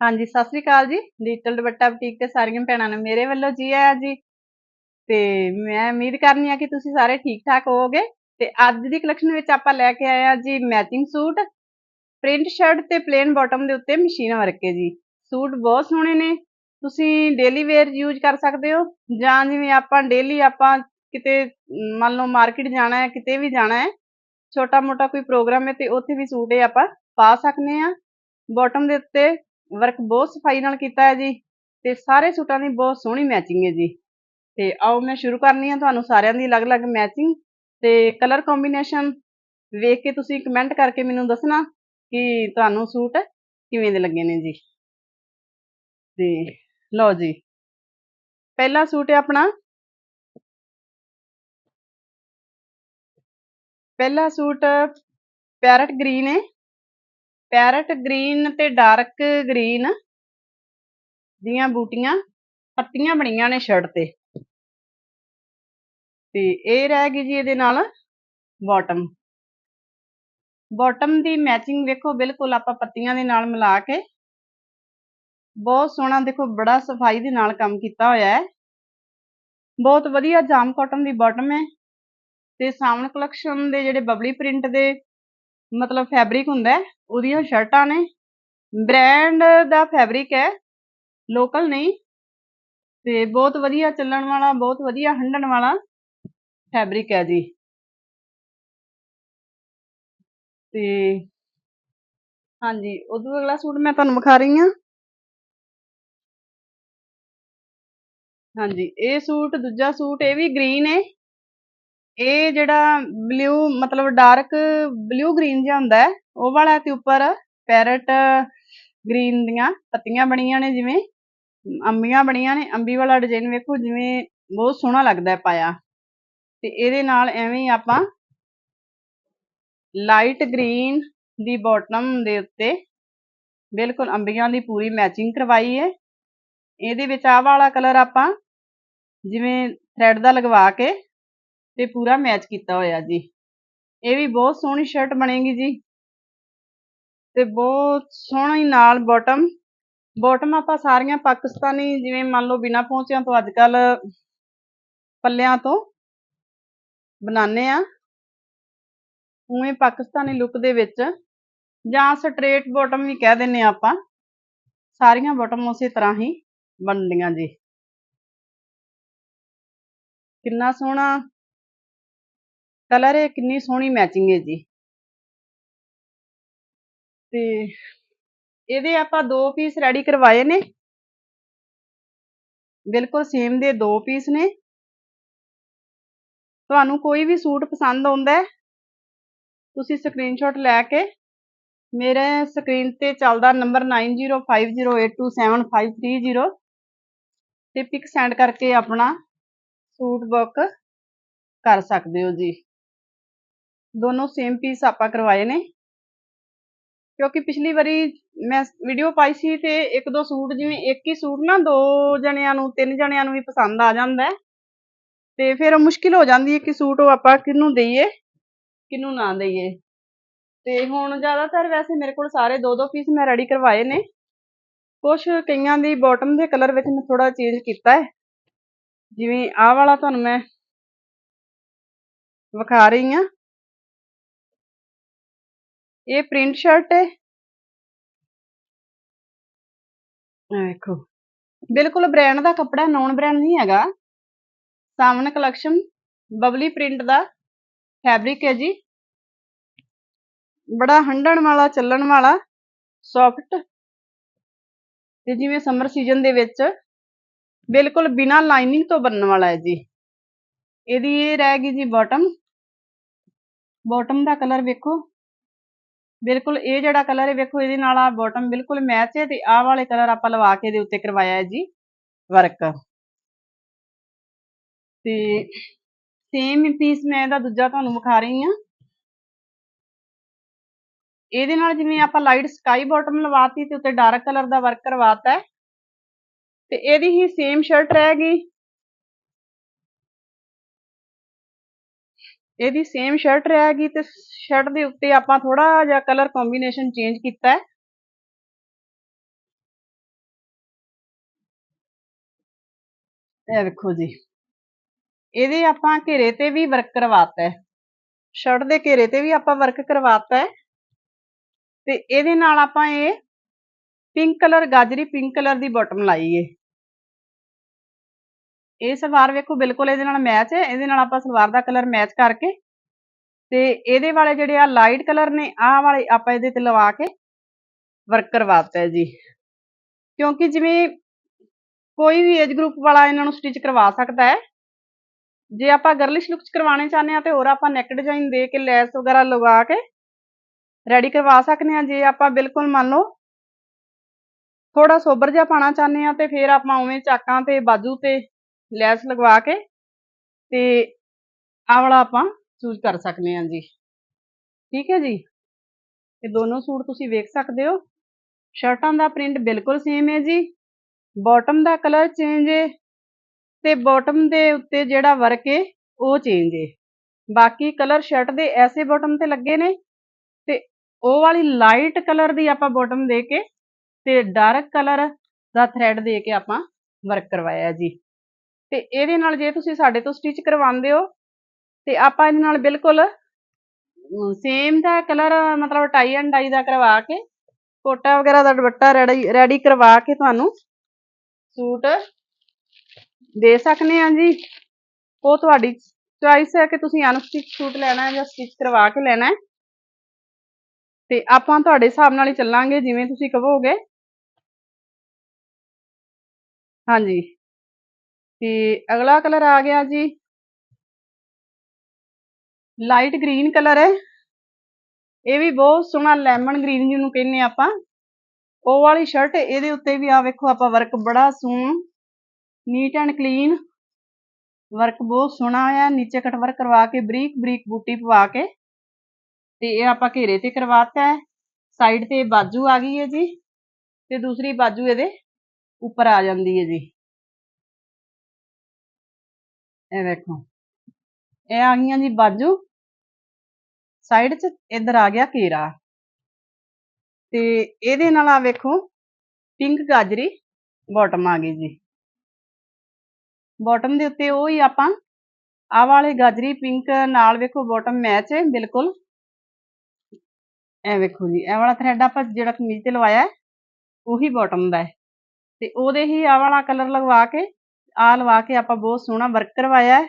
ਹਾਂਜੀ, ਸਤਿ ਸ੍ਰੀ ਅਕਾਲ ਜੀ। ਡਿਜੀਟਲ ਦੁਪੱਟਾ ਬੁਟੀਕ ਤੇ ਸਾਰੀਆਂ ਭੈਣਾਂ ਨੂੰ ਮੇਰੇ ਵੱਲੋਂ ਜੀ ਆਇਆਂ ਜੀ। ਤੇ ਮੈਂ ਉਮੀਦ ਕਰਨੀ ਆ ਕਿ ਤੁਸੀਂ ਸਾਰੇ ਠੀਕ ਠਾਕ ਹੋਵੋਗੇ। ਤੇ ਅੱਜ ਦੀ ਕਲੈਕਸ਼ਨ ਵਿੱਚ ਆਪਾਂ ਲੈ ਕੇ ਆਏ ਆ ਜੀ ਮੈਚਿੰਗ ਸੂਟ ਪ੍ਰਿੰਟ ਸ਼ਰਟ ਤੇ ਪਲੇਨ ਬਾਟਮ ਦੇ ਉੱਤੇ ਮਸ਼ੀਨ ਵਰਕ ਹੈ ਜੀ। ਸੂਟ ਬਹੁਤ ਸੋਹਣੇ ਨੇ। ਤੁਸੀਂ ਡੇਲੀ ਵੇਅਰ ਯੂਜ਼ ਕਰ ਸਕਦੇ ਹੋ। ਜਾਂ ਜਿਵੇਂ ਆਪਾਂ ਡੇਲੀ ਆਪਾਂ ਕਿਤੇ, ਮੰਨ ਲਓ ਮਾਰਕੀਟ ਜਾਣਾ ਹੈ, ਕਿਤੇ ਵੀ ਜਾਣਾ ਹੈ ਛੋਟਾ ਮੋਟਾ ਕੋਈ ਪ੍ਰੋਗਰਾਮ ਹੈ ਤੇ ਉੱਥੇ ਵੀ ਸੂਟ ਇਹ ਆਪਾਂ ਪਾ ਸਕਨੇ ਆ ਬਾਟਮ ਦੇ ਉੱਤੇ ਵਰਕ ਬਹੁਤ ਸਫ਼ਾਈ ਨਾਲ ਕੀਤਾ ਹੈ ਜੀ, ਤੇ ਸਾਰੇ ਸੂਟਾਂ ਦੀ ਬਹੁਤ ਸੋਹਣੀ ਮੈਚਿੰਗ ਹੈ ਜੀ। ਤੇ ਆਓ ਮੈਂ ਸ਼ੁਰੂ ਕਰਨੀ ਆ, ਤੁਹਾਨੂੰ ਸਾਰਿਆਂ ਦੀ ਅਲੱਗ-ਅਲੱਗ ਮੈਚਿੰਗ ਤੇ ਕਲਰ ਕੰਬੀਨੇਸ਼ਨ ਵੇਖ ਕੇ ਤੁਸੀਂ ਕਮੈਂਟ ਕਰਕੇ ਮੈਨੂੰ ਦੱਸਣਾ ਕਿ ਤੁਹਾਨੂੰ ਸੂਟ ਕਿਵੇਂ ਦੇ ਲੱਗੇ ਨੇ ਜੀ। ਤੇ ਲਓ ਜੀ, ਪਹਿਲਾ ਸੂਟ ਹੈ ਆਪਣਾ। ਪਹਿਲਾ ਸੂਟ ਪੈਰਟ ਗ੍ਰੀਨ ਹੈ। ਪੈਰਟ ਗ੍ਰੀਨ ਤੇ ਡਾਰਕ ਗ੍ਰੀਨ ਦੀਆਂ ਬੂਟੀਆਂ ਪੱਤੀਆਂ ਬਣੀਆਂ ਨੇ ਸ਼ਰਟ ਤੇ। ਤੇ ਇਹ ਰਹਿ ਗਈ ਜੀ ਇਹਦੇ ਨਾਲ ਬਾਟਮ ਬਾਟਮ ਦੀ ਮੈਚਿੰਗ ਵੇਖੋ, ਬਿਲਕੁਲ ਆਪਾਂ ਪੱਤੀਆਂ ਦੇ ਨਾਲ ਮਿਲਾ ਕੇ ਬਹੁਤ ਸੋਹਣਾ, ਦੇਖੋ, ਬੜਾ ਸਫ਼ਾਈ ਦੇ ਨਾਲ ਕੰਮ ਕੀਤਾ ਹੋਇਆ ਹੈ। ਬਹੁਤ ਵਧੀਆ ਜਾਮ ਕਾਟਨ ਦੀ ਬਾਟਮ ਹੈ। ਤੇ ਸਾਵਣ ਕਲੈਕਸ਼ਨ ਦੇ ਜਿਹੜੇ ਬਬਲੀ ਪ੍ਰਿੰਟ ਦੇ ਮਤਲਬ ਫੈਬਰਿਕ ਹੁੰਦਾ ਹੈ ਉਹਦੀਆਂ ਸ਼ਰਟਾਂ ਨੇ। ਬ੍ਰਾਂਡ ਦਾ ਫੈਬਰਿਕ ਹੈ। ਲੋਕਲ ਨਹੀਂ। ਤੇ ਬਹੁਤ ਵਧੀਆ ਚੱਲਣ ਵਾਲਾ, ਬਹੁਤ ਵਧੀਆ ਹੰਡਣ ਵਾਲਾ ਫੈਬਰਿਕ ਹੈ ਜੀ। ਤੇ ਹਾਂਜੀ, ਉਦੋਂ ਅਗਲਾ ਸੂਟ ਮੈਂ ਤੁਹਾਨੂੰ ਵਿਖਾ ਰਹੀ ਹਾਂ। ਹਾਂਜੀ, ਇਹ ਸੂਟ, ਦੂਜਾ ਸੂਟ ਇਹ ਵੀ ਗ੍ਰੀਨ ਹੈ ਇਹ ਜਿਹੜਾ ਬਲੂ ਮਤਲਬ ਡਾਰਕ ਬਲੂ ਗ੍ਰੀਨ ਜਿਹਾ ਹੁੰਦਾ ਹੈ, ਉਹ ਵਾਲਾ ਤੇ ਉੱਪਰ ਪੈਰਟ ਗ੍ਰੀਨ ਦੀਆਂ ਪੱਤੀਆਂ ਬਣੀਆਂ ਨੇ ਜਿਵੇਂ ਅੰਬੀਆਂ ਬਣੀਆਂ ਨੇ, ਅੰਬੀ ਵਾਲਾ ਡਿਜ਼ਾਈਨ ਵੇਖੋ ਜਿਵੇਂ ਬਹੁਤ ਸੋਹਣਾ ਲੱਗਦਾ ਹੈ ਪਾਇਆ। ਤੇ ਇਹਦੇ ਨਾਲ ਐਵੇਂ ਆਪਾਂ ਲਾਈਟ ਗ੍ਰੀਨ ਦੀ ਬਾਟਮ ਦੇ ਉੱਤੇ ਬਿਲਕੁਲ ਅੰਬੀਆਂ ਦੀ ਪੂਰੀ ਮੈਚਿੰਗ ਕਰਵਾਈ ਹੈ। ਇਹਦੇ ਵਿੱਚ ਆਹ ਵਾਲਾ ਕਲਰ ਆਪਾਂ ਜਿਵੇਂ ਥ੍ਰੈਡ ਦਾ ਲਗਵਾ ਕੇ ਤੇ ਪੂਰਾ ਮੈਚ ਕੀਤਾ ਹੋਇਆ ਜੀ। ਇਹ ਵੀ ਬਹੁਤ ਸੋਹਣੀ ਸ਼ਰਟ ਬਣੇਗੀ ਜੀ। ਤੇ ਬਹੁਤ ਸੋਹਣੀ ਨਾਲ ਬਾਟਮ ਬਾਟਮ ਆਪਾਂ ਸਾਰੀਆਂ ਪਾਕਿਸਤਾਨੀ ਜਿਵੇਂ ਮੰਨ ਲਓ ਬਿਨਾ ਪਹੁੰਚਿਆਂ ਤੋਂ ਅੱਜ ਕੱਲ ਪੱਲਿਆਂ ਤੋਂ ਬਣਾਉਂਦੇ ਆ। ਉਵੇਂ ਪਾਕਿਸਤਾਨੀ ਲੁੱਕ ਦੇ ਵਿੱਚ ਜਾਂ ਸਟ੍ਰੇਟ ਬਾਟਮ ਵੀ ਕਹਿ ਦਿੰਨੇ ਆ ਆਪਾਂ। ਸਾਰੀਆਂ ਬਾਟਮ ਉਸੇ ਤਰ੍ਹਾਂ ਹੀ ਬਣਦੀਆਂ ਜੀ। ਕਿੰਨਾ ਸੋਹਣਾ ਕਲਰ ਇਹ ਕਿੰਨੀ ਸੋਹਣੀ ਮੈਚਿੰਗ ਹੈ ਜੀ। ਤੇ ਇਹਦੇ ਆਪਾਂ ਦੋ ਪੀਸ ਰੈਡੀ ਕਰਵਾਏ ਨੇ। ਬਿਲਕੁਲ ਸੇਮ ਦੇ ਦੋ ਪੀਸ ਨੇ। ਤੁਹਾਨੂੰ ਕੋਈ ਵੀ ਸੂਟ ਪਸੰਦ ਆਉਂਦਾ ਹੈ, ਤੁਸੀਂ ਸਕਰੀਨਸ਼ਾਟ ਲੈ ਕੇ ਮੇਰੇ ਸਕਰੀਨ ਤੇ ਚੱਲਦਾ ਨੰਬਰ 9050827530 ਤੇ ਪਿਕ ਸੈਂਡ ਕਰਕੇ ਆਪਣਾ ਸੂਟ ਬੁੱਕ ਕਰ ਸਕਦੇ ਹੋ ਜੀ। ਦੋਨੋਂ ਸੇਮ ਪੀਸ ਆਪਾਂ ਕਰਵਾਏ ਨੇ। ਕਿਉਂਕਿ ਪਿਛਲੀ ਵਾਰੀ ਮੈਂ ਵੀਡੀਓ ਪਾਈ ਸੀ ਤੇ ਇੱਕ ਦੋ ਸੂਟ ਜਿਵੇਂ ਇੱਕ ਹੀ ਸੂਟ ਨਾ ਦੋ ਜਣਿਆਂ ਨੂੰ, ਤਿੰਨ ਜਣਿਆਂ ਨੂੰ ਵੀ ਪਸੰਦ ਆ ਜਾਂਦਾ ਤੇ ਫਿਰ ਮੁਸ਼ਕਿਲ ਹੋ ਜਾਂਦੀ ਹੈ ਕਿ ਸੂਟ ਉਹ ਆਪਾਂ ਕਿਹਨੂੰ ਦਈਏ, ਕਿਹਨੂੰ ਨਾ ਦਈਏ। ਤੇ ਹੁਣ ਜ਼ਿਆਦਾਤਰ ਵੈਸੇ ਮੇਰੇ ਕੋਲ ਸਾਰੇ ਦੋ ਦੋ ਪੀਸ ਮੈਂ ਰੈਡੀ ਕਰਵਾਏ ਨੇ। ਕੁਝ ਕਈਆਂ ਦੀ ਬਾਟਮ ਦੇ ਕਲਰ ਵਿੱਚ ਮੈਂ ਥੋੜਾ ਚੇਂਜ ਕੀਤਾ ਹੈ। ਜਿਵੇਂ ਆਹ ਵਾਲਾ ਤੁਹਾਨੂੰ ਮੈਂ ਵਿਖਾ ਰਹੀ ਹਾਂ। ਇਹ ਪ੍ਰਿੰਟ ਸ਼ਰਟ ਹੈ। ਦੇਖੋ ਬਿਲਕੁਲ ਬ੍ਰਾਂਡ ਦਾ ਕੱਪੜਾ ਨੌਨ ਬ੍ਰਾਂਡ ਨਹੀਂ ਹੈਗਾ। ਸਾਵਨ ਕਲੈਕਸ਼ਨ ਬਬਲੀ ਪ੍ਰਿੰਟ ਦਾ ਫੈਬਰਿਕ ਹੈ ਜੀ। ਬੜਾ ਹੰਡਣ ਵਾਲਾ ਚੱਲਣ ਵਾਲਾ ਸੌਫਟ ਤੇ ਜਿਵੇਂ ਸਮਰ ਸੀਜ਼ਨ ਦੇ ਵਿੱਚ ਬਿਲਕੁਲ ਬਿਨਾ ਲਾਈਨਿੰਗ ਤੋਂ ਬਣਨ ਵਾਲਾ ਹੈ ਜੀ। ਇਹਦੀ ਇਹ ਰਹਿ ਗਈ ਜੀ ਬਾਟਮ ਬਾਟਮ ਦਾ ਕਲਰ ਵੇਖੋ। ਬਿਲਕੁਲ, ਇਹ ਜਿਹੜਾ ਕਲਰ ਹੈ, ਵੇਖੋ, ਇਹਦੇ ਨਾਲ ਆ ਬਾਟਮ ਬਿਲਕੁਲ ਮੈਚ ਹੈ ਤੇ ਆਹ ਵਾਲੇ ਕਲਰ ਆਪਾਂ ਲਵਾ ਕੇ ਦੇ ਉੱਤੇ ਕਰਵਾਇਆ ਹੈ ਜੀ ਵਰਕ ਤੇ ਸੇਮ ਪੀਸ ਮੈਂ ਇਹਦਾ ਦੂਜਾ ਤੁਹਾਨੂੰ ਵਿਖਾ ਰਹੀ ਹਾਂ। ਇਹਦੇ ਨਾਲ ਜਿਵੇਂ ਆਪਾਂ ਲਾਈਟ ਸਕਾਈ ਬਾਟਮ ਲਵਾਤੀ ਤੇ ਉੱਤੇ ਡਾਰਕ ਕਲਰ ਦਾ ਵਰਕ ਕਰਵਾਤਾ ਹੈ। ਤੇ ਇਹਦੀ ਹੀ ਸੇਮ ਸ਼ਰਟ ਰਹਿ ਗਈ। ਇਹਦੀ ਸੇਮ ਸ਼ਰਟ ਰਹੇਗੀ ਤੇ ਸ਼ਰਟ ਦੇ ਉੱਤੇ ਆਪਾਂ ਥੋੜਾ ਜਿਹਾ ਕਲਰ ਕੰਬੀਨੇਸ਼ਨ ਚੇਂਜ ਕੀਤਾ ਹੈ। ਇਹ ਵੇਖੋ ਜੀ। ਇਹਦੇ ਆਪਾਂ ਘੇਰੇ ਤੇ ਵੀ ਵਰਕ ਕਰਵਾਤਾ ਹੈ। ਸ਼ਰਟ ਦੇ ਘੇਰੇ ਤੇ ਵੀ ਆਪਾਂ ਵਰਕ ਕਰਵਾਤਾ ਹੈ। ਤੇ ਇਹਦੇ ਨਾਲ ਆਪਾਂ ਇਹ ਪਿੰਕ ਕਲਰ ਗਾਜਰੀ ਪਿੰਕ ਕਲਰ ਦੀ ਬਾਟਮ ਲਾਈ ਏ। ਇਹ ਸਲਵਾਰ ਵੇਖੋ ਬਿਲਕੁਲ ਇਹਦੇ ਨਾਲ ਮੈਚ ਹੈ, ਇਹਦੇ ਨਾਲ ਆਪਾਂ ਸਲਵਾਰ ਦਾ ਕਲਰ ਮੈਚ ਕਰਕੇ ਤੇ ਇਹਦੇ ਵਾਲੇ ਜਿਹੜੇ ਆ ਲਾਈਟ ਕਲਰ ਨੇ, ਆਹ ਵਾਲੇ ਆਪਾਂ ਇਹਦੇ ਤੇ ਲਵਾ ਕੇ ਵਰਕ ਕਰਵਾਤਾ ਜੀ। ਕਿਉਂਕਿ ਜਿਵੇਂ ਕੋਈ ਵੀ ਏਜ ਗਰੁੱਪ ਵਾਲਾ ਇਹਨਾਂ ਨੂੰ ਸਟਿਚ ਕਰਵਾ ਸਕਦਾ ਹੈ। ਜੇ ਆਪਾਂ ਗਰਲਿਸ਼ ਲੁੱਕ ਚ ਕਰਵਾਉਣੇ ਚਾਹੁੰਦੇ ਆ ਤੇ ਹੋਰ ਆਪਾਂ ਨੈਕ ਡਿਜ਼ਾਈਨ ਦੇ ਕੇ ਲੈਸ ਵਗੈਰਾ ਲਗਾ ਕੇ ਰੈਡੀ ਕਰਵਾ ਸਕਦੇ ਆ ਜੇ ਆਪਾਂ ਬਿਲਕੁਲ ਮੰਨ ਲਓ ਥੋੜਾ ਸੋਬਰ ਜਿਹਾ ਪਾਣਾ ਚਾਹੁੰਦੇ ਆ ਤੇ ਫਿਰ ਆਪਾਂ ਉਵੇਂ ਚਾਕਾਂ ਤੇ ਬਾਜੂ ਤੇ ਲੈਸ ਲਗਵਾ ਕੇ ਤੇ ਆਹ ਵਾਲਾ ਆਪਾਂ ਚੂਜ਼ ਕਰ ਸਕਦੇ ਆ ਜੀ। ਠੀਕ ਹੈ ਜੀ? ਇਹ ਦੋਨੋਂ ਸੂਟ ਤੁਸੀਂ ਵੇਖ ਸਕਦੇ ਹੋ। ਸ਼ਰਟਾਂ ਦਾ ਪ੍ਰਿੰਟ ਬਿਲਕੁਲ ਸੇਮ ਹੈ ਜੀ। ਬਾਟਮ ਦਾ ਕਲਰ ਚੇਂਜ ਹੈ ਤੇ ਬਾਟਮ ਦੇ ਉੱਤੇ ਜਿਹੜਾ ਵਰਕ ਹੈ ਉਹ ਚੇਂਜ ਹੈ। ਬਾਕੀ ਕਲਰ ਸ਼ਰਟ ਦੇ ਐਸੇ ਬਾਟਮ ਤੇ ਲੱਗੇ ਨੇ ਤੇ ਉਹ ਵਾਲੀ ਲਾਈਟ ਕਲਰ ਦੀ ਆਪਾਂ ਬਾਟਮ ਦੇ ਕੇ ਤੇ ਡਾਰਕ ਕਲਰ ਦਾ ਥ੍ਰੈਡ ਦੇ ਕੇ ਆਪਾਂ ਵਰਕ ਕਰਵਾਇਆ ਜੀ। ਤੇ ਇਹਦੇ ਨਾਲ ਜੇ ਤੁਸੀਂ ਸਾਡੇ ਤੋਂ ਸਟਿਚ ਕਰਵਾਉਂਦੇ ਹੋ, ਤੇ ਆਪਾਂ ਇਹਦੇ ਨਾਲ ਬਿਲਕੁਲ ਸੇਮ ਦਾ ਕਲਰ ਮਤਲਬ ਟਾਈ ਐਂਡ ਡਾਈ ਦਾ ਕਰਵਾ ਕੇ, ਕੋਟਾ ਵਗੈਰਾ ਦਾ ਦੁਪੱਟਾ ਰੈਡੀ ਰੈਡੀ ਕਰਵਾ ਕੇ ਤੁਹਾਨੂੰ ਸੂਟ ਦੇ ਸਕਨੇ ਆ ਜੀ। ਉਹ ਤੁਹਾਡੀ ਚੁਆਇਸ ਹੈ ਕਿ ਤੁਸੀਂ ਅਨਸਟਿਚ ਸੂਟ ਲੈਣਾ ਹੈ ਜਾਂ ਸਟਿਚ ਕਰਵਾ ਕੇ ਲੈਣਾ ਹੈ। ਤੇ ਆਪਾਂ ਤੁਹਾਡੇ ਹਿਸਾਬ ਨਾਲ ਹੀ ਚੱਲਾਂਗੇ, ਜਿਵੇਂ ਤੁਸੀਂ ਕਹੋਗੇ। ਹਾਂਜੀ। ਤੇ ਅਗਲਾ ਕਲਰ ਆ ਗਿਆ ਜੀ। ਲਾਈਟ ਗ੍ਰੀਨ ਕਲਰ ਹੈ। ਇਹ ਵੀ ਬਹੁਤ ਸੋਹਣਾ ਲੈਮਨ ਗ੍ਰੀਨ ਜਿਹਨੂੰ ਕਹਿੰਦੇ ਆਪਾਂ। ਉਹ ਵਾਲੀ ਸ਼ਰਟ ਇਹਦੇ ਉੱਤੇ ਵੀ ਆ ਵੇਖੋ ਆਪਾਂ ਵਰਕ ਬੜਾ ਸੋਹਣਾ ਨੀਟ ਐਂਡ ਕਲੀਨ ਵਰਕ ਬਹੁਤ ਸੋਹਣਾ ਆ ਨੀਚੇ ਕਟਵਰ ਕਰਵਾ ਕੇ, ਬਰੀਕ ਬਰੀਕ ਬੂਟੀ ਪਵਾ ਕੇ ਤੇ ਇਹ ਆਪਾਂ ਘੇਰੇ ਤੇ ਕਰਵਾਤਾ ਹੈ। ਸਾਈਡ ਤੇ ਬਾਜੂ ਆ ਗਈ ਹੈ ਜੀ ਤੇ ਦੂਸਰੀ ਬਾਜੂ ਇਹਦੇ ਉੱਪਰ ਆ ਜਾਂਦੀ ਹੈ ਜੀ। ਇਹ ਵੇਖੋ। ਇਹ ਆ ਗਈਆਂ ਜੀ ਬਾਜੂ। ਸਾਈਡ 'ਚ ਇੱਧਰ ਆ ਗਿਆ ਘੇਰਾ। ਤੇ ਇਹਦੇ ਨਾਲ ਆ ਵੇਖੋ ਪਿੰਕ ਗਾਜਰੀ ਬਾਟਮ ਆ ਗਈ ਜੀ। ਬਾਟਮ ਦੇ ਉੱਤੇ ਉਹ ਹੀ ਆਪਾਂ ਆਹ ਵਾਲੇ ਗਾਜਰੀ ਪਿੰਕ ਨਾਲ ਵੇਖੋ ਬਾਟਮ ਮੈਚ ਹੈ, ਬਿਲਕੁਲ। ਇਹ ਵੇਖੋ ਜੀ, ਇਹ ਵਾਲਾ ਥਰੈਡ ਆਪਾਂ ਜਿਹੜਾ ਕਮੀਜ਼ ਤੇ ਲਵਾਇਆ ਉਹੀ ਬਾਟਮ ਦਾ ਹੈ। ਤੇ ਉਹਦੇ ਹੀ ਆ ਵਾਲਾ ਕਲਰ ਲਗਵਾ ਕੇ ਆ ਲਵਾ ਕੇ ਆਪਾਂ ਬਹੁਤ ਸੋਹਣਾ ਵਰਕ ਕਰਵਾਇਆ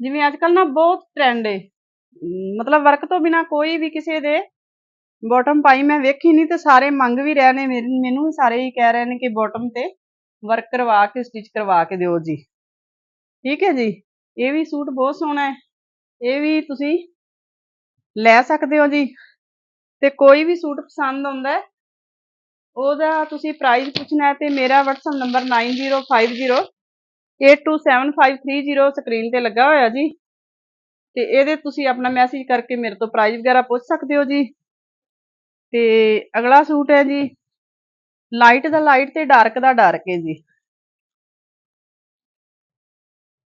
ਜਿਵੇਂ ਅੱਜ ਕੱਲ ਨਾ ਬਹੁਤ ਟ੍ਰੈਂਡ ਏ। ਮਤਲਬ ਵਰਕ ਤੋਂ ਬਿਨਾ ਕੋਈ ਵੀ ਕਿਸੇ ਦੇ ਬਾਟਮ ਪਾਈ ਮੈਂ ਵੇਖੀ ਨਹੀਂ ਤੇ ਸਾਰੇ ਮੰਗ ਵੀ ਰਹੇ ਨੇ। ਮੈਨੂੰ ਸਾਰੇ ਹੀ ਕਹਿ ਰਹੇ ਨੇ ਕਿ ਬਾਟਮ ਤੇ ਵਰਕ ਕਰਵਾ ਕੇ ਸਟਿਚ ਕਰਵਾ ਕੇ ਦਿਓ ਜੀ। ਠੀਕ ਹੈ ਜੀ? ਇਹ ਵੀ ਸੂਟ ਬਹੁਤ ਸੋਹਣਾ ਹੈ। ਇਹ ਵੀ ਤੁਸੀਂ ਲੈ ਸਕਦੇ ਹੋ ਜੀ। ਤੇ ਕੋਈ ਵੀ ਸੂਟ ਪਸੰਦ ਆਉਂਦਾ ਹੈ, ਉਹਦਾ ਤੁਸੀਂ ਪ੍ਰਾਈਸ ਪੁੱਛਣਾ ਹੈ ਤੇ ਮੇਰਾ WhatsApp ਨੰਬਰ 9050827530 ਸਕਰੀਨ ਤੇ ਲੱਗਾ ਹੋਇਆ ਜੀ। ਤੇ ਇਹਦੇ ਤੁਸੀਂ ਆਪਣਾ ਮੈਸੇਜ ਕਰਕੇ ਮੇਰੇ ਤੋਂ ਪ੍ਰਾਈਸ ਵਗੈਰਾ ਪੁੱਛ ਸਕਦੇ ਹੋ ਜੀ। ਤੇ ਅਗਲਾ ਸੂਟ ਹੈ ਜੀ। ਲਾਈਟ ਦਾ ਲਾਈਟ ਤੇ ਡਾਰਕ ਦਾ ਡਾਰਕ ਹੈ ਜੀ।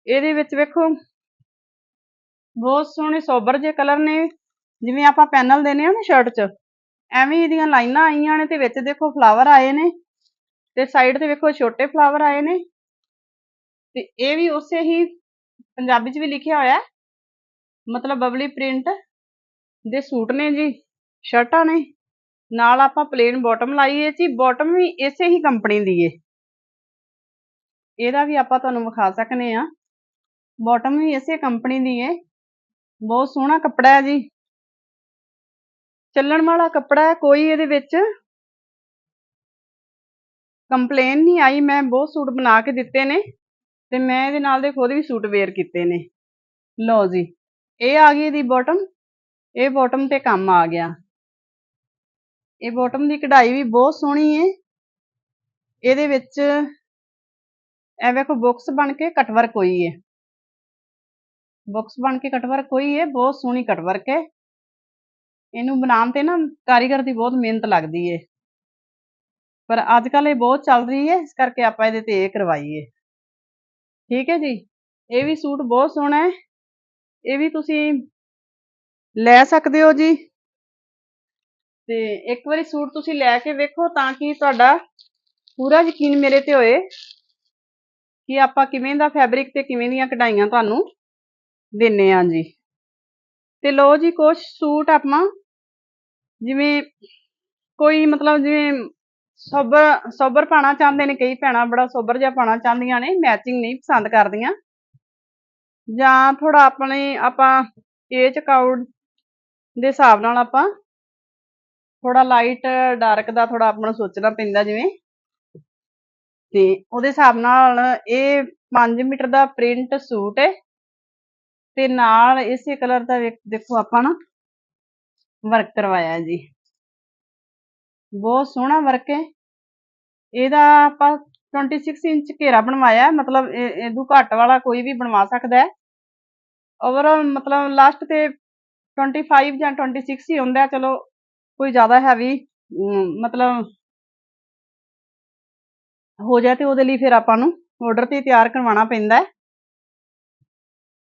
ਇਹਦੇ ਵਿੱਚ ਵੇਖੋ। ਬਹੁਤ ਸੋਹਣੇ ਸੋਬਰ ਜੇ ਕਲਰ ਨੇ। ਜਿਵੇਂ ਆਪਾਂ ਪੈਨਲ ਦੇਨੇ ਆ ਨਾ ਸ਼ਰਟ 'ਚ, ਐਵੇਂ ਇਹਦੀਆਂ ਲਾਈਨਾਂ ਆਈਆਂ ਨੇ ਤੇ ਵਿੱਚ ਦੇਖੋ ਫਲਾਵਰ ਆਏ ਨੇ। ਤੇ ਸਾਈਡ ਤੇ ਵੇਖੋ ਛੋਟੇ ਫਲਾਵਰ ਆਏ ਨੇ। ਤੇ ਇਹ ਵੀ ਉਸੇ ਹੀ ਪੰਜਾਬੀ 'ਚ ਵੀ ਲਿਖਿਆ ਹੋਇਆ ਮਤਲਬ ਬਬਲੀ ਪ੍ਰਿੰਟ ਦੇ ਸੂਟ ਨੇ ਜੀ, ਸ਼ਰਟਾਂ ਨੇ। ਨਾਲ ਆਪਾਂ ਪਲੇਨ ਬਾਟਮ ਲਾਈ ਹੈ ਜੀ। ਬਾਟਮ ਵੀ ਇਸੇ ਹੀ ਕੰਪਨੀ ਦੀ ਏ। ਇਹਦਾ ਵੀ ਆਪਾਂ ਤੁਹਾਨੂੰ ਵਿਖਾ ਸਕਨੇ ਆ। ਬਾਟਮ ਵੀ ਇਸੇ ਕੰਪਨੀ ਦੀ ਹੈ ਬਹੁਤ ਸੋਹਣਾ ਕੱਪੜਾ ਹੈ ਜੀ। ਚੱਲਣ ਵਾਲਾ ਕੱਪੜਾ ਹੈ, ਕੋਈ ਇਹਦੇ ਵਿੱਚ ਕੰਪਲੇਨ ਨਹੀਂ ਆਈ। ਮੈਂ ਬਹੁਤ ਸੂਟ ਬਣਾ ਕੇ ਦਿੱਤੇ ਨੇ। ਤੇ ਮੈਂ ਇਹਦੇ ਨਾਲ ਦੇ ਖੁਦ ਵੀ ਸੂਟ ਵੇਅਰ ਕੀਤੇ ਨੇ। ਲਓ ਜੀ, ਇਹ ਆ ਗਈ ਇਹਦੀ ਬਾਟਮ ਇਹ ਬਾਟਮ ਤੇ ਕੰਮ ਆ ਗਿਆ। ਇਹ ਬਾਟਮ ਦੀ ਕਢਾਈ ਵੀ ਬਹੁਤ ਸੋਹਣੀ ਏ। ਇਹਦੇ ਵਿੱਚ ਇਹ ਵੇਖੋ ਬਾਕਸ ਬਣ ਕੇ ਕਟਵਰਕ ਹੋਈ ਹੈ ਬਾਕਸ ਬਣ ਕੇ ਕਟਵਰਕ ਹੋਈ ਹੈ ਬਹੁਤ ਸੋਹਣੀ ਕਟਵਰਕ ਹੈ ਇਹਨੂੰ ਬਣਾਉਣ ਤੇ ਨਾ ਕਾਰੀਗਰ ਦੀ ਬਹੁਤ ਮਿਹਨਤ ਲੱਗਦੀ ਹੈ ਪਰ ਅੱਜ ਕੱਲ ਇਹ ਬਹੁਤ ਚੱਲ ਰਹੀ ਹੈ ਇਸ ਕਰਕੇ ਆਪਾਂ ਇਹਦੇ ਤੇ ਇਹ ਕਰਵਾਈਏ। ਠੀਕ ਹੈ ਜੀ। ਇਹ ਵੀ ਸੂਟ ਬਹੁਤ ਸੋਹਣਾ ਹੈ। ਇਹ ਵੀ ਤੁਸੀਂ ਲੈ ਸਕਦੇ ਹੋ ਜੀ। ਤੇ ਇੱਕ ਵਾਰੀ ਸੂਟ ਤੁਸੀਂ ਲੈ ਕੇ ਵੇਖੋ ਤਾਂ ਕਿ ਤੁਹਾਡਾ ਪੂਰਾ ਯਕੀਨ ਮੇਰੇ ਤੇ ਹੋਏ ਕਿ ਆਪਾਂ ਕਿਵੇਂ ਦਾ ਫੈਬਰਿਕ ਤੇ ਕਿਵੇਂ ਦੀਆਂ ਕਢਾਈਆਂ ਤੁਹਾਨੂੰ ਦਿੰਨੇ ਆ ਜੀ। ਤੇ ਲੋ ਜੀ ਕੁਛ ਸੂਟ ਆਪਾਂ ਜਿਵੇਂ ਕੋਈ ਮਤਲਬ ਜਿਵੇਂ ਸੋਬਰ ਸੋਬਰ ਪਾਣਾ ਚਾਹੁੰਦੇ ਨੇ, ਕਈ ਭੈਣਾਂ ਬੜਾ ਸੋਬਰ ਜਿਹਾ ਪਾਣਾ ਚਾਹੁੰਦੀਆਂ ਨੇ ਮੈਚਿੰਗ ਨਹੀਂ ਪਸੰਦ ਕਰਦੀਆਂ। ਜਾਂ ਥੋੜਾ ਆਪਣੇ, ਆਪਾਂ ਏਜ ਅਕਾਊਂਟ ਦੇ ਹਿਸਾਬ ਨਾਲ ਆਪਾਂ ਥੋੜਾ ਲਾਈਟ ਡਾਰਕ ਦਾ ਥੋੜਾ ਆਪਣਾ ਸੋਚਣਾ ਪੈਂਦਾ ਜਿਵੇਂ। ਤੇ ਉਹਦੇ ਹਿਸਾਬ ਨਾਲ ਇਹ 5 ਮੀਟਰ ਦਾ ਪ੍ਰਿੰਟ ਸੂਟ ਹੈ। ਤੇ ਨਾਲ ਇਸੇ ਕਲਰ ਦਾ ਦੇਖੋ ਆਪਾਂ ਨਾ ਵਰਕ ਕਰਵਾਇਆ ਜੀ। ਬਹੁਤ ਸੋਹਣਾ ਵਰਕ ਹੈ। ਇਹਦਾ ਆਪਾਂ 26 ਇੰਚ ਘੇਰਾ ਬਣਵਾਇਆ ਮਤਲਬ ਇਹ, ਇਹਦੂ ਘੱਟ ਵਾਲਾ ਕੋਈ ਵੀ ਬਣਵਾ ਸਕਦਾ ਹੈ। ਓਵਰਆਲ ਮਤਲਬ ਲਾਸਟ ਤੇ 25 ਜਾਂ 26 ਹੀ ਹੁੰਦਾ ਚਲੋ ਕੋਈ ਜ਼ਿਆਦਾ ਹੈਵੀ ਮਤਲਬ ਹੋ ਜਾਏ ਤੇ ਉਹਦੇ ਲਈ ਫਿਰ ਆਪਾਂ ਨੂੰ ਆਰਡਰ ਤੇ ਤਿਆਰ ਕਰਵਾਉਣਾ ਪੈਂਦਾ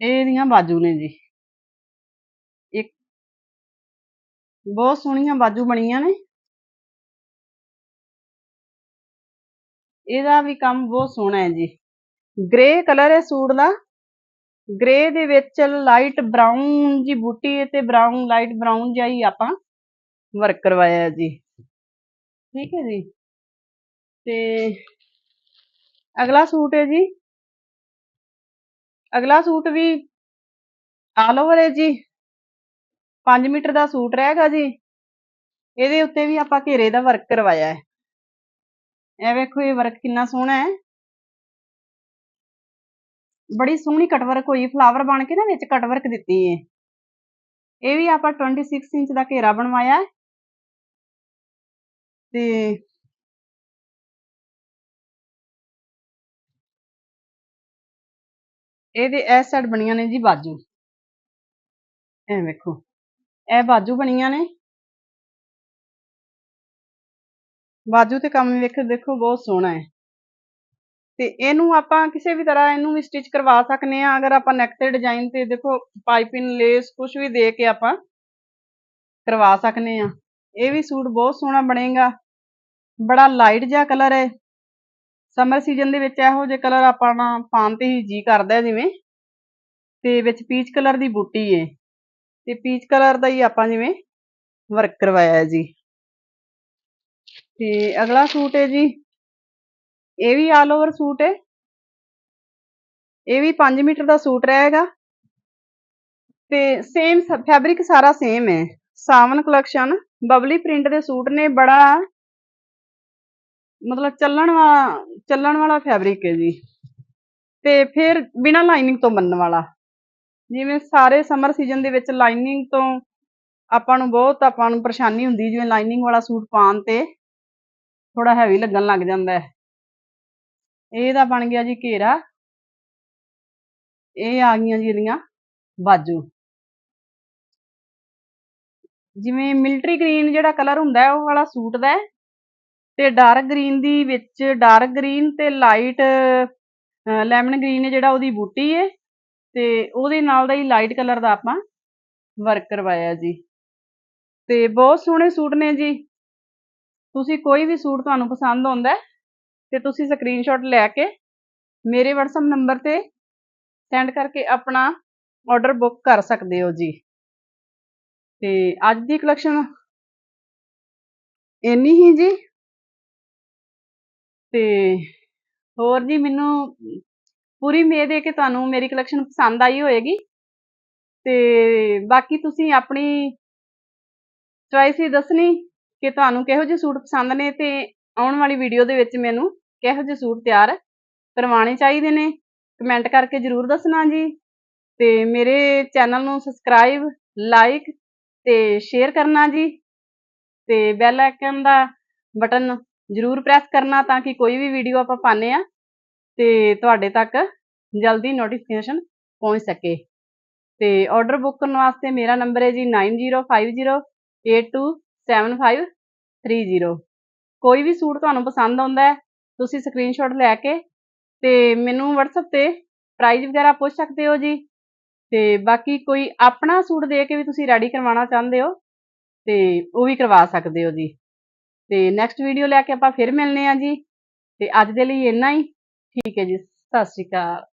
ਇਹ ਇਹਦੀਆਂ ਬਾਜੂ ਨੇ ਜੀ। ਇੱਕ ਬਹੁਤ ਸੋਹਣੀਆਂ ਬਾਜੂ ਬਣੀਆਂ ਨੇ। ਇਹਦਾ ਵੀ ਕੰਮ ਬਹੁਤ ਸੋਹਣਾ ਹੈ ਜੀ। ਗ੍ਰੇ ਕਲਰ ਹੈ ਸੂਟ ਦਾ। ਗ੍ਰੇ ਦੇ ਵਿੱਚ ਲਾਈਟ ਬਰਾਊਨ ਜੀ ਬੂਟੀ ਤੇ ਬਰਾਊਨ ਲਾਈਟ ਬਰਾਊਨ ਜਿਹਾ ਹੀ ਆਪਾਂ ਵਰਕ ਕਰਵਾਇਆ ਜੀ। ਠੀਕ ਹੈ ਜੀ। ਤੇ ਅਗਲਾ ਸੂਟ ਹੈ ਜੀ। ਅਗਲਾ ਸੂਟ ਵੀ ਆਲ ਓਵਰ ਹੈ ਜੀ। 5 ਮੀਟਰ ਦਾ ਸੂਟ ਰਹੇਗਾ ਜੀ। ਇਹਦੇ ਉੱਤੇ ਵੀ ਆਪਾਂ ਘੇਰੇ ਦਾ ਵਰਕ ਕਰਵਾਇਆ ਹੈ। ਇਹ ਵੇਖੋ ਇਹ ਵਰਕ ਕਿੰਨਾ ਸੋਹਣਾ ਹੈ। ਬੜੀ ਸੋਹਣੀ ਕਟਵਰਕ ਹੋਈ ਫਲਾਵਰ ਬਣ ਕੇ ਨਾ ਵਿੱਚ ਕਟਵਰਕ ਦਿੱਤੀ ਹੈ ਇਹ ਵੀ ਆਪਾਂ 26 ਇੰਚ ਦਾ ਘੇਰਾ ਬਣਵਾਇਆ ਤੇ ਇਹਦੇ ਇਸ ਸਾਈਡ ਬਣੀਆਂ ਨੇ ਜੀ ਬਾਜੂ। ਇਹ ਵੇਖੋ, ਇਹ ਬਾਜੂ ਬਣੀਆਂ ਨੇ। ਬਾਜੂ ਤੇ ਕੰਮ ਵੇਖੋ, ਦੇਖੋ ਬਹੁਤ ਸੋਹਣਾ ਹੈ। ਤੇ ਇਹਨੂੰ ਆਪਾਂ ਕਿਸੇ ਵੀ ਤਰ੍ਹਾਂ ਇਹਨੂੰ ਵੀ ਸਟਿਚ ਕਰਵਾ ਸਕਨੇ ਆ ਅਗਰ ਆਪਾਂ ਨੈਕ ਤੇ ਡਿਜ਼ਾਈਨ ਤੇ ਦੇਖੋ ਪਾਈਪਿੰਗ ਲੇਸ ਕੁਝ ਵੀ ਦੇ ਕੇ ਆਪਾਂ ਕਰਵਾ ਸਕਨੇ ਆ ਇਹ ਵੀ ਸੂਟ ਬਹੁਤ ਸੋਹਣਾ ਬਣੇਗਾ। ਬੜਾ ਲਾਈਟ ਜਿਹਾ ਕਲਰ ਹੈ। ਸਮਰ ਸੀਜ਼ਨ ਦੇ ਵਿੱਚ ਇਹੋ ਜਿਹੇ ਕਲਰ ਆਪਾਂ ਨਾ ਪਾਉਣ ਤੇ ਹੀ ਜੀ ਕਰਦਾ ਜਿਵੇਂ। ਤੇ ਵਿੱਚ ਪੀਚ ਕਲਰ ਦੀ ਬੂਟੀ ਹੈ। ਤੇ ਪੀਚ ਕਲਰ ਦਾ ਹੀ ਆਪਾਂ ਜਿਵੇਂ ਵਰਕ ਕਰਵਾਇਆ ਹੈ ਜੀ। ਤੇ ਅਗਲਾ ਸੂਟ ਹੈ ਜੀ। ਇਹ ਵੀ ਆਲ ਓਵਰ ਸੂਟ ਹੈ। ਇਹ ਵੀ 5 ਮੀਟਰ ਦਾ ਸੂਟ ਰਹੇਗਾ। ਤੇ ਸੇਮ ਫੈਬਰਿਕ ਸਾਰਾ ਸੇਮ ਹੈ। ਸਾਵਨ ਕਲੈਕਸ਼ਨ ਬਬਲੀ ਪ੍ਰਿੰਟ ਦੇ ਸੂਟ ਨੇ, ਬੜਾ ਮਤਲਬ ਚੱਲਣ ਵਾਲਾ ਚੱਲਣ ਵਾਲਾ ਫੈਬਰਿਕ ਹੈ ਜੀ। ਤੇ ਫਿਰ ਬਿਨਾ ਲਾਈਨਿੰਗ ਤੋਂ ਬੰਨਣ ਵਾਲਾ। ਜਿਵੇਂ ਸਾਰੇ ਸਮਰ ਸੀਜ਼ਨ ਦੇ ਵਿੱਚ ਲਾਈਨਿੰਗ ਤੋਂ ਆਪਾਂ ਨੂੰ ਬਹੁਤ, ਆਪਾਂ ਨੂੰ ਪਰੇਸ਼ਾਨੀ ਹੁੰਦੀ, ਜਿਵੇਂ ਲਾਈਨਿੰਗ ਵਾਲਾ ਸੂਟ ਪਾਉਣ ਤੇ। ਥੋੜਾ ਹੈਵੀ ਲੱਗਣ ਲੱਗ ਜਾਂਦਾ ਹੈ। ਇਹਦਾ ਬਣ ਗਿਆ ਜੀ ਘੇਰਾ। ਇਹ ਆ ਗਈਆਂ ਜੀ ਇਹਦੀਆਂ ਬਾਜੂ। ਜਿਵੇਂ ਮਿਲਟਰੀ ਗ੍ਰੀਨ ਜਿਹੜਾ ਕਲਰ ਹੁੰਦਾ ਹੈ, ਉਹ ਵਾਲਾ ਸੂਟ ਦਾ ਹੈ ਤੇ ਡਾਰਕ ਗ੍ਰੀਨ ਦੀ ਵਿੱਚ ਡਾਰਕ ਗ੍ਰੀਨ ਤੇ ਲਾਈਟ ਲੈਮਨ ਗ੍ਰੀਨ ਜਿਹੜਾ ਉਹਦੀ ਬੂਟੀ ਹੈ ਤੇ ਉਹਦੇ ਨਾਲ ਦਾ ਹੀ ਲਾਈਟ ਕਲਰ ਦਾ ਆਪਾਂ ਵਰਕ ਕਰਵਾਇਆ ਜੀ। ਤੇ ਬਹੁਤ ਸੋਹਣੇ ਸੂਟ ਨੇ ਜੀ। ਤੁਸੀਂ ਕੋਈ ਵੀ ਸੂਟ ਤੁਹਾਨੂੰ ਪਸੰਦ ਆਉਂਦਾ ਤੇ ਤੁਸੀਂ ਸਕਰੀਨਸ਼ਾਟ ਲੈ ਕੇ ਮੇਰੇ WhatsApp ਨੰਬਰ ਤੇ ਸੈਂਡ ਕਰਕੇ ਆਪਣਾ ਆਰਡਰ ਬੁੱਕ ਕਰ ਸਕਦੇ ਹੋ ਜੀ। ਤੇ ਅੱਜ ਦੀ ਕਲੈਕਸ਼ਨ ਇੰਨੀ ਹੀ ਜੀ। ਤੇ ਹੋਰ ਜੀ ਮੈਨੂੰ ਪੂਰੀ ਉਮੀਦ ਹੈ ਕਿ ਤੁਹਾਨੂੰ ਮੇਰੀ ਕਲੈਕਸ਼ਨ ਪਸੰਦ ਆਈ ਹੋਏਗੀ। ਤੇ ਬਾਕੀ ਤੁਸੀਂ ਆਪਣੀ ਚੁਆਇਸ ਹੀ ਦੱਸਣੀ। ਕਿ ਤੁਹਾਨੂੰ ਕਿਹੋ ਜਿਹੇ ਸੂਟ ਪਸੰਦ ਨੇ ਤੇ ਆਉਣ ਵਾਲੀ ਵੀਡੀਓ ਦੇ ਵਿੱਚ ਮੈਨੂੰ ਕਿਹੋ ਜਿਹੇ ਸੂਟ ਤਿਆਰ ਕਰਵਾਉਣੇ ਚਾਹੀਦੇ ਨੇ ਕਮੈਂਟ ਕਰਕੇ ਜਰੂਰ ਦੱਸਣਾ ਜੀ। ਤੇ ਮੇਰੇ ਚੈਨਲ ਨੂੰ ਸਬਸਕ੍ਰਾਈਬ ਲਾਈਕ ਤੇ ਸ਼ੇਅਰ ਕਰਨਾ ਜੀ। ਤੇ ਬੈਲ ਆਈਕਨ ਦਾ ਬਟਨ ਜਰੂਰ ਪ੍ਰੈਸ ਕਰਨਾ ਤਾਂ ਕਿ ਕੋਈ ਵੀ ਵੀਡੀਓ ਆਪਾਂ ਪਾਣੇ ਆ ਤੇ ਤੁਹਾਡੇ ਤੱਕ ਜਲਦੀ ਨੋਟੀਫਿਕੇਸ਼ਨ ਪਹੁੰਚ ਸਕੇ। ਤੇ ਆਰਡਰ ਬੁੱਕ ਕਰਨ ਵਾਸਤੇ ਮੇਰਾ ਨੰਬਰ ਹੈ ਜੀ 9050827530 ਕੋਈ ਵੀ ਸੂਟ ਤੁਹਾਨੂੰ ਪਸੰਦ ਆਉਂਦਾ ਹੈ, ਤੁਸੀਂ ਸਕਰੀਨਸ਼ਾਟ ਲੈ ਕੇ ਤੇ ਮੈਨੂੰ WhatsApp ਤੇ ਪ੍ਰਾਈਸ ਵਗੈਰਾ ਪੁੱਛ ਸਕਦੇ ਹੋ ਜੀ। ਤੇ ਬਾਕੀ ਕੋਈ ਆਪਣਾ ਸੂਟ ਦੇ ਕੇ ਵੀ ਤੁਸੀਂ ਰੈਡੀ ਕਰਵਾਉਣਾ ਚਾਹੁੰਦੇ ਹੋ, ਤੇ ਉਹ ਵੀ ਕਰਵਾ ਸਕਦੇ ਹੋ ਜੀ। ਤੇ ਨੈਕਸਟ ਵੀਡੀਓ ਲੈ ਕੇ ਆਪਾਂ ਫਿਰ ਮਿਲਨੇ ਆ ਜੀ। ਤੇ ਅੱਜ ਦੇ ਲਈ ਇੰਨਾ ਹੀ। ਠੀਕ ਹੈ ਜੀ, ਸਤਿ ਸ਼੍ਰੀ ਅਕਾਲ।